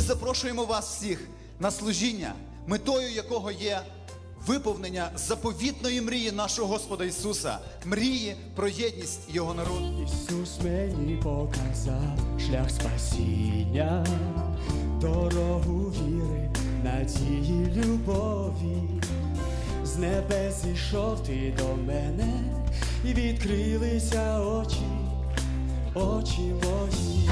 Ми запрошуємо вас всіх на служіння, метою якого є виповнення заповітної мрії нашого Господа Ісуса, мрії про єдність Його народу. Ісус мені показав шлях спасіння, дорогу віри, надії, любові. З небес зійшов ти до мене, і відкрилися очі, очі мої.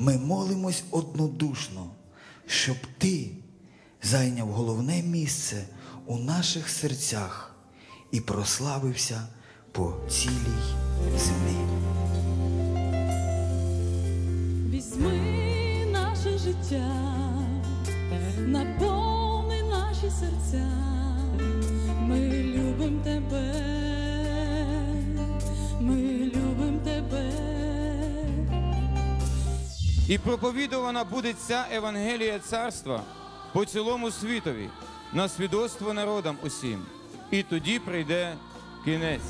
Ми молимось однодушно, щоб ти зайняв головне місце у наших серцях і прославився по цілій землі. Візьми наше життя, І проповідувана буде ця Евангелія царства по цілому світові на свідоцтво народам усім. І тоді прийде кінець.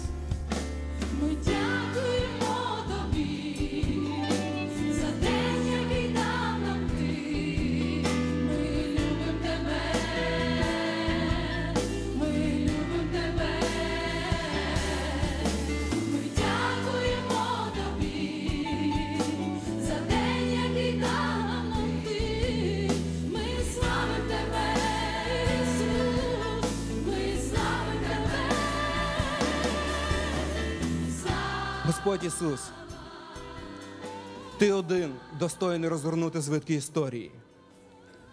Господь Ісус, Ти один достойний розгорнути звитки історії,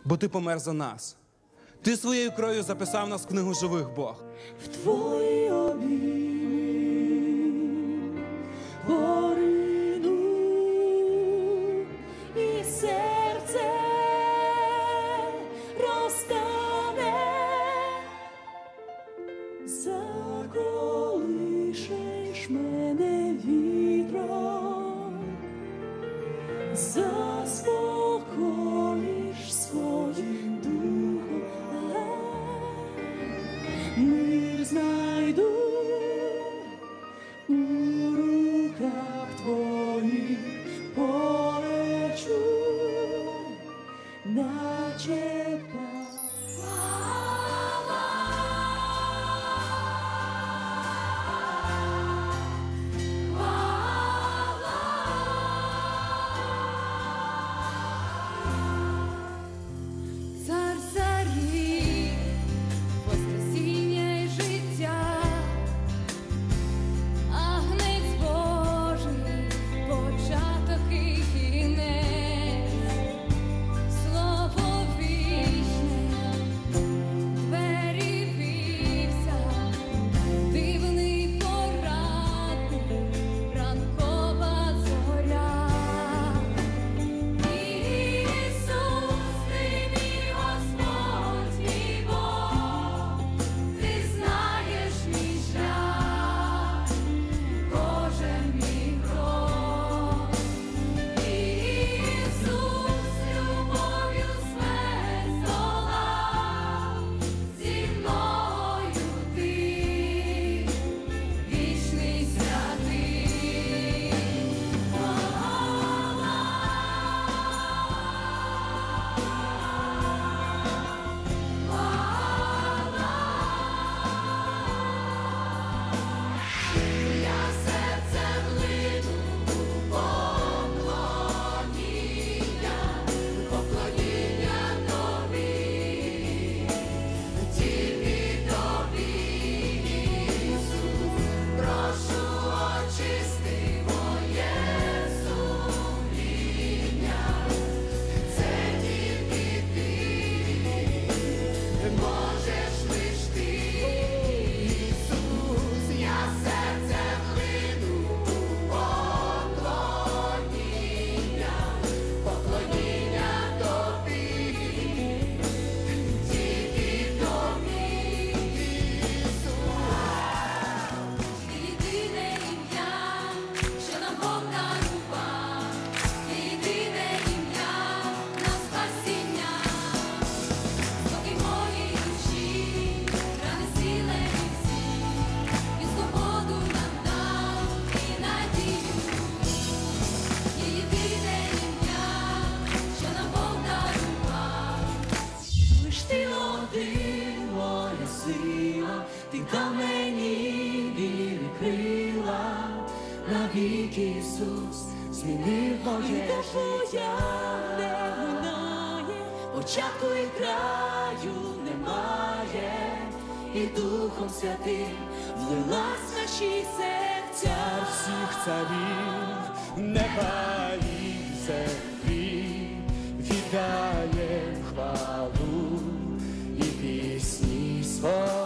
бо Ти помер за нас. Ти своєю кров'ю записав нас в книгу живих Бог. В твої обійми порину знайду Ісус змінив моє життя. не минає, Початку і краю немає, і Духом Святим влилась в наші серця. Всіх царів, неба і землі, віддає хвалу і пісні свої.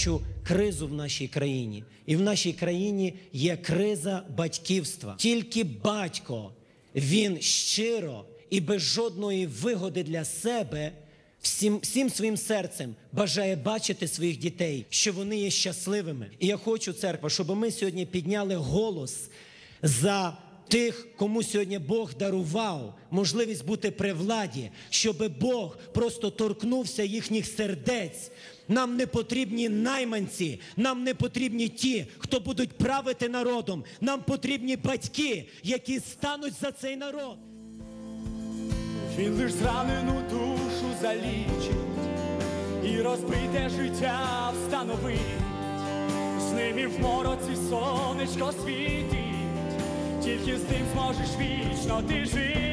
Бачу кризу в нашій країні, і в нашій країні є криза батьківства. Тільки батько він щиро і без жодної вигоди для себе. Всім, всім своїм серцем бажає бачити своїх дітей, що вони є щасливими. І я хочу, церква, щоб ми сьогодні підняли голос за тих, кому сьогодні Бог дарував можливість бути при владі, щоб Бог просто торкнувся їхніх сердець. Нам не потрібні найманці, нам не потрібні ті, хто будуть правити народом. Нам потрібні батьки, які стануть за цей народ. Він лиш зранену душу залічить і розбите життя встановить. З ним і в мороці сонечко світить, тільки з ним зможеш вічно ти жити.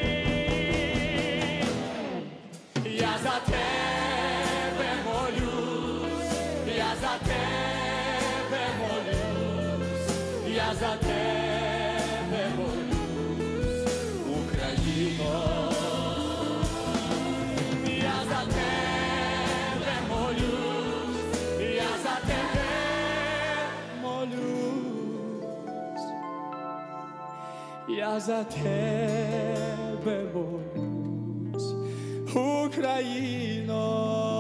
Я за тебе молюсь, я за тебе молюсь, я за тебе я за тебе борюсь, Україно.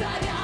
necesaria.